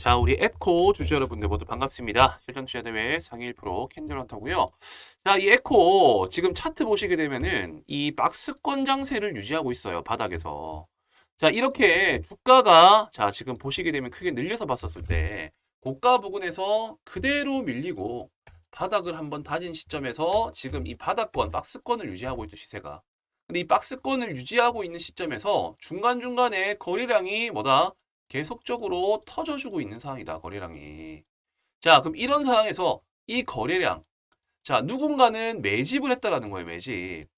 자, 우리 에코 주주 여러분들 모두 반갑습니다. 실전 투자 대회 상위 1% 캔들 헌터고요. 자, 이 에코 지금 차트 보시게 되면은 이 박스권 장세를 유지하고 있어요. 바닥에서. 자, 이렇게 주가가 자, 지금 보시게 되면 크게 늘려서 봤었을 때 고가 부근에서 그대로 밀리고 바닥을 한번 다진 시점에서 지금 이 바닥권, 박스권을 유지하고 있죠, 시세가. 근데 이 박스권을 유지하고 있는 시점에서 중간중간에 거래량이 뭐다? 계속적으로 터져주고 있는 상황이다, 거래량이. 자, 그럼 이런 상황에서 이 거래량. 자, 누군가는 매집을 했다라는 거예요, 매집.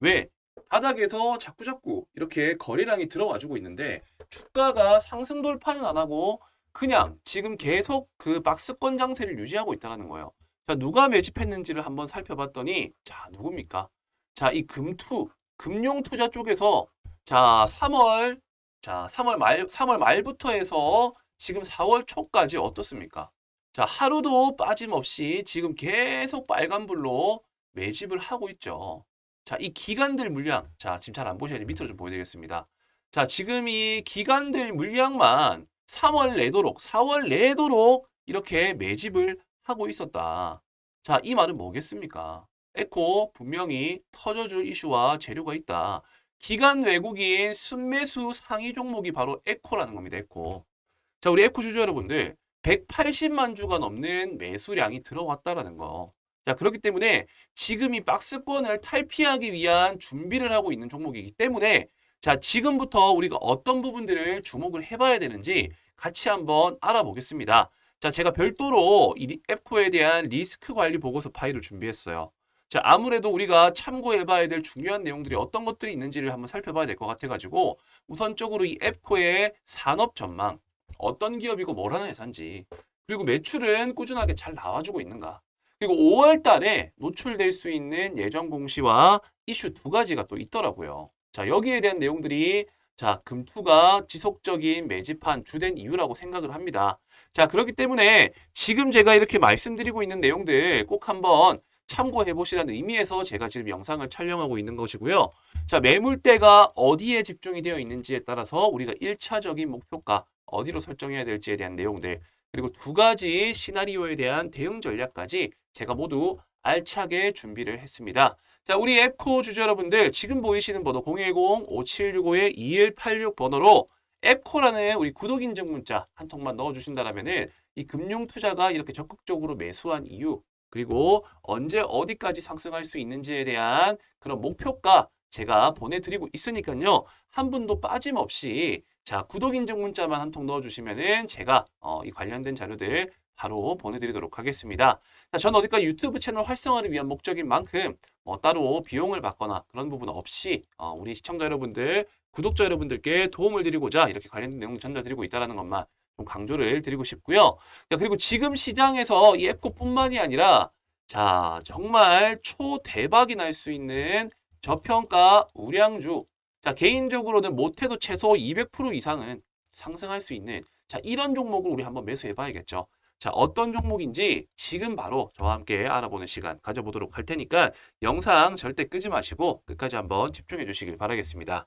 왜? 바닥에서 자꾸자꾸 이렇게 거래량이 들어와주고 있는데 주가가 상승 돌파는 안 하고 그냥 지금 계속 그 박스권 장세를 유지하고 있다는 거예요. 자, 누가 매집했는지를 한번 살펴봤더니 자, 누굽니까? 자, 이 금투, 금융투자 쪽에서 자, 3월 자, 3월 말 3월 말부터 해서 지금 4월 초까지 어떻습니까? 자, 하루도 빠짐없이 지금 계속 빨간불로 매집을 하고 있죠. 자, 이 기관들 물량. 자, 지금 잘 안 보셔야지 밑으로 좀 보여드리겠습니다. 자, 지금 이 기관들 물량만 3월 내도록, 4월 내도록 이렇게 매집을 하고 있었다. 자, 이 말은 뭐겠습니까? 에코 분명히 터져줄 이슈와 재료가 있다. 기간 외국인 순매수 상위 종목이 바로 에코라는 겁니다. 에코. 자, 우리 에코 주주 여러분들 180만 주가 넘는 매수량이 들어왔다라는 거. 자, 그렇기 때문에 지금 이 박스권을 탈피하기 위한 준비를 하고 있는 종목이기 때문에 자, 지금부터 우리가 어떤 부분들을 주목을 해봐야 되는지 같이 한번 알아보겠습니다. 자, 제가 별도로 이 에코에 대한 리스크 관리 보고서 파일을 준비했어요. 자, 아무래도 우리가 참고해 봐야 될 중요한 내용들이 어떤 것들이 있는지를 한번 살펴봐야 될 것 같아 가지고 우선적으로 이 앱코의 산업 전망, 어떤 기업이고 뭘 하는 회사인지, 그리고 매출은 꾸준하게 잘 나와주고 있는가, 그리고 5월 달에 노출될 수 있는 예정 공시와 이슈 두 가지가 또 있더라고요. 자, 여기에 대한 내용들이 자, 금투가 지속적인 매집한 주된 이유라고 생각을 합니다. 자, 그렇기 때문에 지금 제가 이렇게 말씀드리고 있는 내용들 꼭 한번 참고해 보시라는 의미에서 제가 지금 영상을 촬영하고 있는 것이고요. 자, 매물대가 어디에 집중이 되어 있는지에 따라서 우리가 1차적인 목표가 어디로 설정해야 될지에 대한 내용들 그리고 두 가지 시나리오에 대한 대응 전략까지 제가 모두 알차게 준비를 했습니다. 자, 우리 앱코 주주 여러분들 지금 보이시는 번호 010-5765-2186 번호로 앱코라는 우리 구독 인증 문자 한 통만 넣어주신다면은 이 금융 투자가 이렇게 적극적으로 매수한 이유 그리고 언제 어디까지 상승할 수 있는지에 대한 그런 목표가 제가 보내드리고 있으니까요. 한 분도 빠짐없이 자 구독 인증 문자만 한 통 넣어주시면은 제가 어, 이 관련된 자료들 바로 보내드리도록 하겠습니다. 자, 전 어디까 유튜브 채널 활성화를 위한 목적인 만큼 뭐 따로 비용을 받거나 그런 부분 없이 어, 우리 시청자 여러분들, 구독자 여러분들께 도움을 드리고자 이렇게 관련된 내용 전달드리고 있다는 것만 좀 강조를 드리고 싶고요. 자, 그리고 지금 시장에서 이 앱코뿐만이 아니라 자, 정말 초대박이 날 수 있는 저평가 우량주. 자, 개인적으로는 못해도 최소 200% 이상은 상승할 수 있는 자, 이런 종목을 우리 한번 매수해 봐야겠죠. 자, 어떤 종목인지 지금 바로 저와 함께 알아보는 시간 가져보도록 할 테니까 영상 절대 끄지 마시고 끝까지 한번 집중해 주시길 바라겠습니다.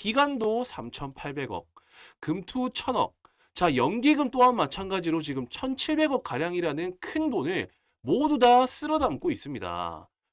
기간도 3,800억, 금투 1,000억. 자, 연기금 또한 마찬가지로 지금 1,700억 가량이라는 큰 돈을 모두 다 쓸어 담고 있습니다.